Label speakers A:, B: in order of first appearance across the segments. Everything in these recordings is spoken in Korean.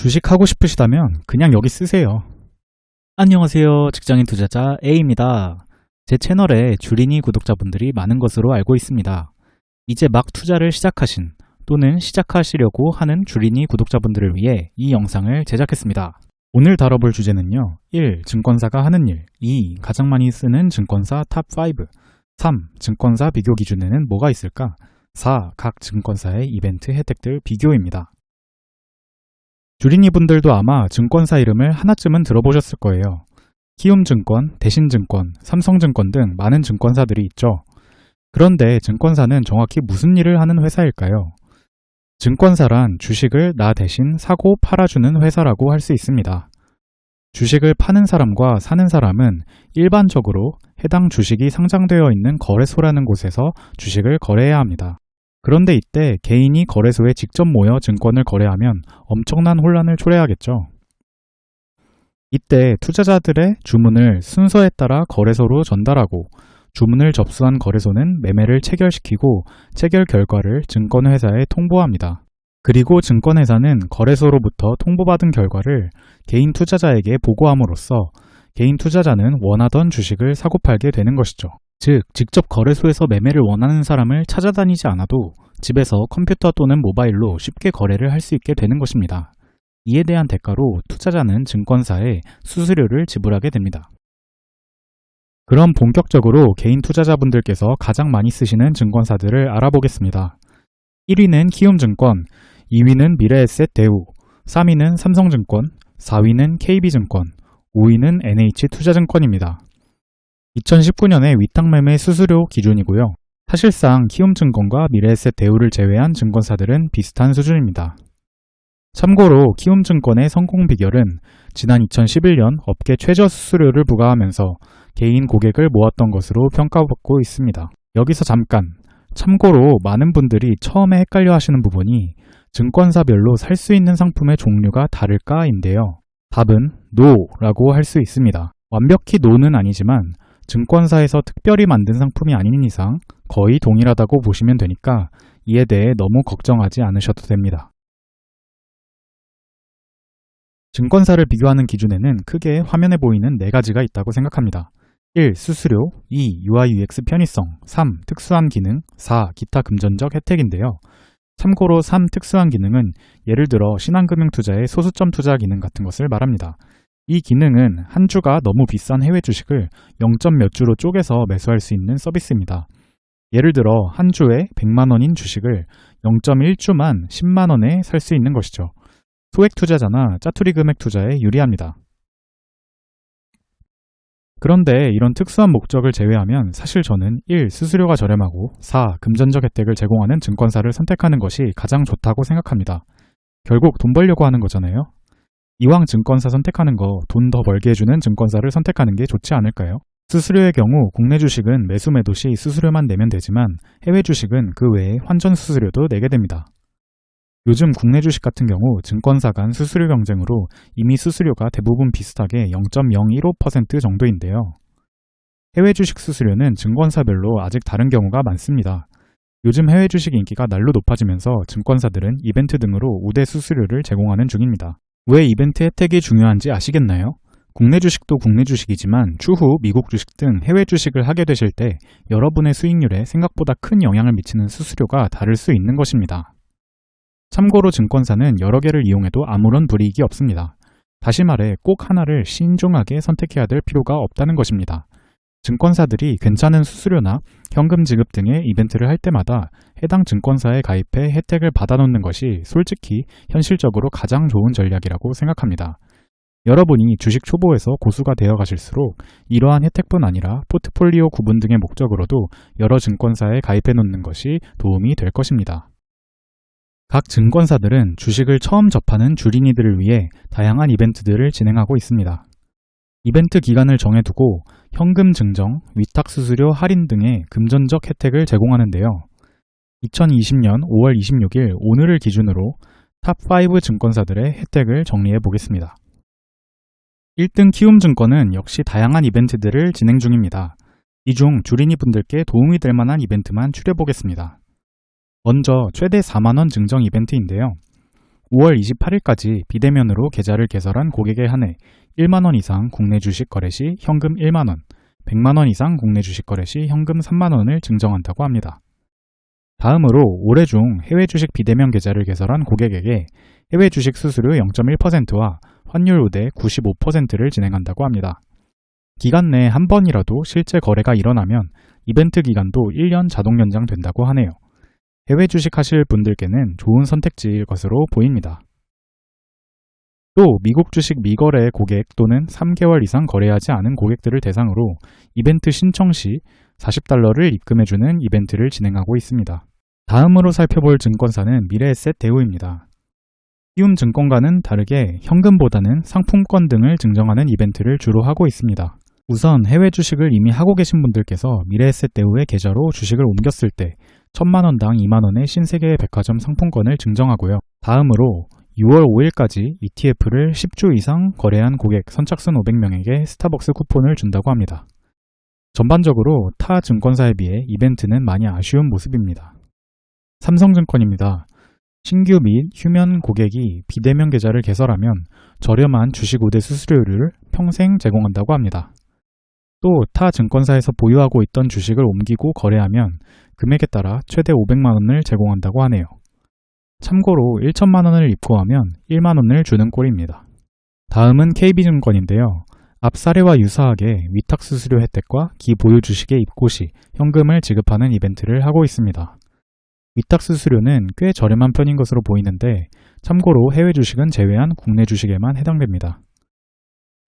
A: 주식 하고 싶으시다면 그냥 여기 쓰세요. 안녕하세요. 직장인 투자자 A입니다. 제 채널에 주린이 구독자분들이 많은 것으로 알고 있습니다. 이제 막 투자를 시작하신 또는 시작하시려고 하는 주린이 구독자분들을 위해 이 영상을 제작했습니다. 오늘 다뤄볼 주제는요. 1. 증권사가 하는 일 2. 가장 많이 쓰는 증권사 탑5 3. 증권사 비교 기준에는 뭐가 있을까? 4. 각 증권사의 이벤트 혜택들 비교입니다. 주린이 분들도 아마 증권사 이름을 하나쯤은 들어보셨을 거예요. 키움증권, 대신증권, 삼성증권 등 많은 증권사들이 있죠. 그런데 증권사는 정확히 무슨 일을 하는 회사일까요? 증권사란 주식을 나 대신 사고 팔아주는 회사라고 할 수 있습니다. 주식을 파는 사람과 사는 사람은 일반적으로 해당 주식이 상장되어 있는 거래소라는 곳에서 주식을 거래해야 합니다. 그런데 이때 개인이 거래소에 직접 모여 증권을 거래하면 엄청난 혼란을 초래하겠죠. 이때 투자자들의 주문을 순서에 따라 거래소로 전달하고 주문을 접수한 거래소는 매매를 체결시키고 체결 결과를 증권회사에 통보합니다. 그리고 증권회사는 거래소로부터 통보받은 결과를 개인 투자자에게 보고함으로써 개인 투자자는 원하던 주식을 사고팔게 되는 것이죠. 즉, 직접 거래소에서 매매를 원하는 사람을 찾아다니지 않아도 집에서 컴퓨터 또는 모바일로 쉽게 거래를 할 수 있게 되는 것입니다. 이에 대한 대가로 투자자는 증권사에 수수료를 지불하게 됩니다. 그럼 본격적으로 개인 투자자분들께서 가장 많이 쓰시는 증권사들을 알아보겠습니다. 1위는 키움증권, 2위는 미래에셋 대우, 3위는 삼성증권, 4위는 KB증권, 5위는 NH투자증권입니다. 2019년의 위탁 매매 수수료 기준이고요. 사실상 키움증권과 미래에셋 대우를 제외한 증권사들은 비슷한 수준입니다. 참고로 키움증권의 성공 비결은 지난 2011년 업계 최저 수수료를 부과하면서 개인 고객을 모았던 것으로 평가받고 있습니다. 여기서 잠깐 참고로 많은 분들이 처음에 헷갈려 하시는 부분이 증권사별로 살 수 있는 상품의 종류가 다를까인데요. 답은 NO라고 할 수 있습니다. 완벽히 NO는 아니지만 증권사에서 특별히 만든 상품이 아닌 이상 거의 동일하다고 보시면 되니까 이에 대해 너무 걱정하지 않으셔도 됩니다. 증권사를 비교하는 기준에는 크게 화면에 보이는 네 가지가 있다고 생각합니다. 1. 수수료 2. UI/UX 편의성 3. 특수한 기능 4. 기타 금전적 혜택인데요. 참고로 3. 특수한 기능은 예를 들어 신한금융투자의 소수점 투자 기능 같은 것을 말합니다. 이 기능은 한 주가 너무 비싼 해외 주식을 0점 몇 주로 쪼개서 매수할 수 있는 서비스입니다. 예를 들어 한 주에 100만 원인 주식을 0.1주만 10만 원에 살 수 있는 것이죠. 소액 투자자나 짜투리 금액 투자에 유리합니다. 그런데 이런 특수한 목적을 제외하면 사실 저는 1. 수수료가 저렴하고 4. 금전적 혜택을 제공하는 증권사를 선택하는 것이 가장 좋다고 생각합니다. 결국 돈 벌려고 하는 거잖아요. 이왕 증권사 선택하는 거 돈 더 벌게 해주는 증권사를 선택하는 게 좋지 않을까요? 수수료의 경우 국내 주식은 매수 매도 시 수수료만 내면 되지만 해외 주식은 그 외에 환전 수수료도 내게 됩니다. 요즘 국내 주식 같은 경우 증권사 간 수수료 경쟁으로 이미 수수료가 대부분 비슷하게 0.015% 정도인데요. 해외 주식 수수료는 증권사별로 아직 다른 경우가 많습니다. 요즘 해외 주식 인기가 날로 높아지면서 증권사들은 이벤트 등으로 우대 수수료를 제공하는 중입니다. 왜 이벤트 혜택이 중요한지 아시겠나요? 국내 주식도 국내 주식이지만 추후 미국 주식 등 해외 주식을 하게 되실 때 여러분의 수익률에 생각보다 큰 영향을 미치는 수수료가 다를 수 있는 것입니다. 참고로 증권사는 여러 개를 이용해도 아무런 불이익이 없습니다. 다시 말해 꼭 하나를 신중하게 선택해야 될 필요가 없다는 것입니다. 증권사들이 괜찮은 수수료나 현금 지급 등의 이벤트를 할 때마다 해당 증권사에 가입해 혜택을 받아놓는 것이 솔직히 현실적으로 가장 좋은 전략이라고 생각합니다. 여러분이 주식 초보에서 고수가 되어 가실수록 이러한 혜택뿐 아니라 포트폴리오 구분 등의 목적으로도 여러 증권사에 가입해 놓는 것이 도움이 될 것입니다. 각 증권사들은 주식을 처음 접하는 주린이들을 위해 다양한 이벤트들을 진행하고 있습니다. 이벤트 기간을 정해두고 현금 증정, 위탁 수수료 할인 등의 금전적 혜택을 제공하는데요. 2020년 5월 26일 오늘을 기준으로 탑5 증권사들의 혜택을 정리해 보겠습니다. 1등 키움증권은 역시 다양한 이벤트들을 진행 중입니다. 이 중 주린이 분들께 도움이 될 만한 이벤트만 추려보겠습니다. 먼저 최대 4만원 증정 이벤트인데요. 5월 28일까지 비대면으로 계좌를 개설한 고객에 한해 1만원 이상 국내 주식 거래 시 현금 1만원, 100만원 이상 국내 주식 거래 시 현금 3만원을 증정한다고 합니다. 다음으로 올해 중 해외 주식 비대면 계좌를 개설한 고객에게 해외 주식 수수료 0.1%와 환율 우대 95%를 진행한다고 합니다. 기간 내한 번이라도 실제 거래가 일어나면 이벤트 기간도 1년 자동 연장된다고 하네요. 해외 주식 하실 분들께는 좋은 선택지일 것으로 보입니다. 또 미국 주식 미거래 고객 또는 3개월 이상 거래하지 않은 고객들을 대상으로 이벤트 신청 시 40달러를 입금해주는 이벤트를 진행하고 있습니다. 다음으로 살펴볼 증권사는 미래에셋 대우입니다. 키움 증권과는 다르게 현금보다는 상품권 등을 증정하는 이벤트를 주로 하고 있습니다. 우선 해외 주식을 이미 하고 계신 분들께서 미래에셋 대우의 계좌로 주식을 옮겼을 때 1000만원당 2만원의 신세계 백화점 상품권을 증정하고요. 다음으로 6월 5일까지 ETF를 10주 이상 거래한 고객 선착순 500명에게 스타벅스 쿠폰을 준다고 합니다. 전반적으로 타 증권사에 비해 이벤트는 많이 아쉬운 모습입니다. 삼성증권입니다. 신규 및 휴면 고객이 비대면 계좌를 개설하면 저렴한 주식 우대 수수료를 평생 제공한다고 합니다. 또 타 증권사에서 보유하고 있던 주식을 옮기고 거래하면 금액에 따라 최대 500만 원을 제공한다고 하네요. 참고로 1천만 원을 입고하면 1만 원을 주는 꼴입니다. 다음은 KB증권인데요. 앞 사례와 유사하게 위탁 수수료 혜택과 기보유 주식의 입고 시 현금을 지급하는 이벤트를 하고 있습니다. 위탁 수수료는 꽤 저렴한 편인 것으로 보이는데 참고로 해외 주식은 제외한 국내 주식에만 해당됩니다.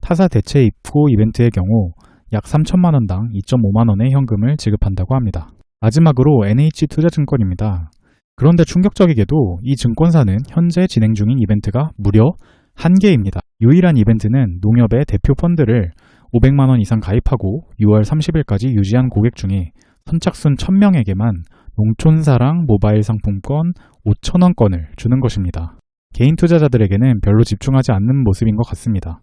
A: 타사 대체 입고 이벤트의 경우 약 3천만 원당 2.5만 원의 현금을 지급한다고 합니다. 마지막으로 NH투자증권입니다. 그런데 충격적이게도 이 증권사는 현재 진행 중인 이벤트가 무려 한 개입니다. 유일한 이벤트는 농협의 대표 펀드를 500만 원 이상 가입하고 6월 30일까지 유지한 고객 중에 선착순 1000명에게만 농촌사랑 모바일 상품권 5천원권을 주는 것입니다. 개인 투자자들에게는 별로 집중하지 않는 모습인 것 같습니다.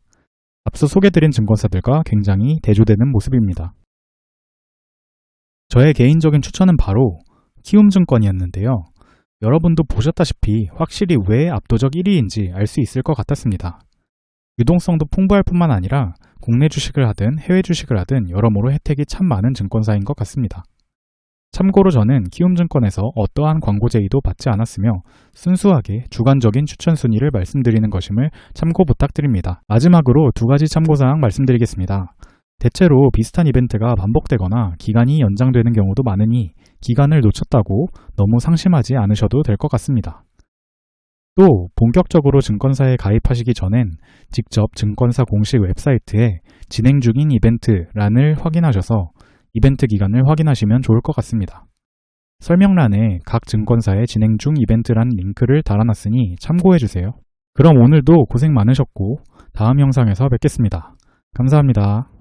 A: 앞서 소개드린 증권사들과 굉장히 대조되는 모습입니다. 저의 개인적인 추천은 바로 키움증권이었는데요. 여러분도 보셨다시피 확실히 왜 압도적 1위인지 알 수 있을 것 같았습니다. 유동성도 풍부할 뿐만 아니라 국내 주식을 하든 해외 주식을 하든 여러모로 혜택이 참 많은 증권사인 것 같습니다. 참고로 저는 키움증권에서 어떠한 광고 제의도 받지 않았으며 순수하게 주관적인 추천 순위를 말씀드리는 것임을 참고 부탁드립니다. 마지막으로 두 가지 참고사항 말씀드리겠습니다. 대체로 비슷한 이벤트가 반복되거나 기간이 연장되는 경우도 많으니 기간을 놓쳤다고 너무 상심하지 않으셔도 될 것 같습니다. 또 본격적으로 증권사에 가입하시기 전엔 직접 증권사 공식 웹사이트에 진행 중인 이벤트란을 확인하셔서 이벤트 기간을 확인하시면 좋을 것 같습니다. 설명란에 각 증권사의 진행 중 이벤트란 링크를 달아놨으니 참고해주세요. 그럼 오늘도 고생 많으셨고 다음 영상에서 뵙겠습니다. 감사합니다.